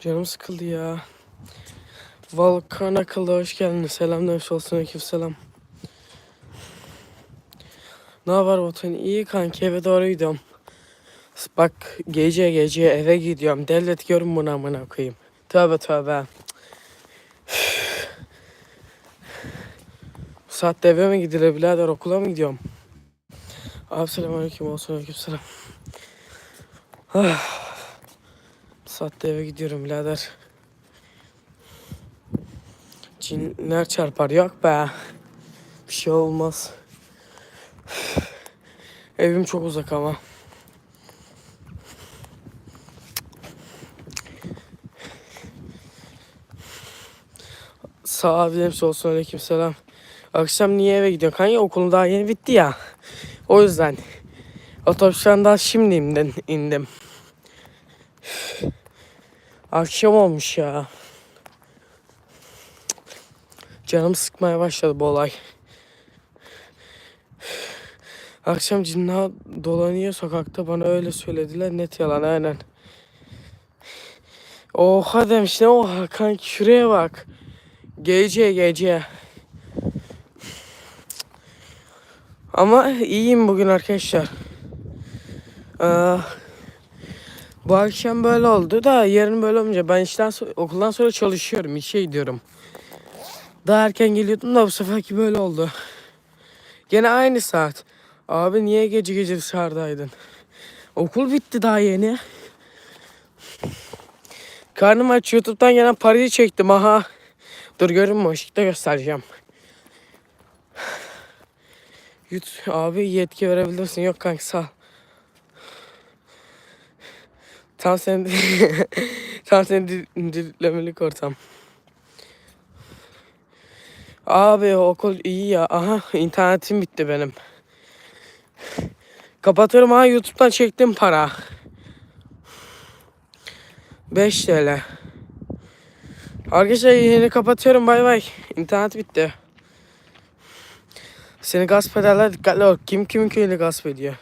Canım sıkıldı ya. Volkan akıllı hoş geldin. Selam demiş olsun aleyküm selam. Ne haber Batuhan? İyi kanki eve doğru gidiyorum. Bak gece gece eve gidiyorum. Devlet görün bunu amına koyayım. Tövbe tövbe. Bu saatte eve mi gidilir birader okula mı gidiyorum? Abi selamünaleyküm olsun aleyküm selam. Ah. Saatte eve gidiyorum birader. Cinler çarpar yok be. Bir şey olmaz. Evim çok uzak ama. Sağ ol hepsi olsun aleyküm selam. Akşam niye eve gidiyorsun? Kanka okulun daha yeni bitti ya. O yüzden. Otobüsten daha şimdi indim. indim. Akşam olmuş ya. Canım sıkmaya başladı bu olay. Akşam cinna dolanıyor sokakta bana öyle söylediler net yalan aynen. Oha demiş ne oha kanki şuraya bak. Gece gece. Ama iyiyim bugün arkadaşlar. Aa, bu akşam böyle oldu da yarın böyle olmayacak. Ben işten so- okuldan sonra çalışıyorum. işe gidiyorum. Daha erken geliyordum da bu seferki böyle oldu. Gene aynı saat. Abi niye gece gece dışarıdaydın? Okul bitti daha yeni. Karnım aç YouTube'dan gelen parayı çektim aha. Dur görün mü? Işıkta göstereceğim. Yut abi yetki verebilirsin. Yok kanka sağ ol. Tam sen tam senin dil- dileklemelik ortam. Abi okul iyi ya. Aha internetim bitti benim. Kapatıyorum ha YouTube'dan çektim para. 5 TL. Arkadaşlar yeni kapatıyorum bay bay. İnternet bitti. Seni gasp ederler dikkatli ol. Kim kimin köyünü gasp ediyor?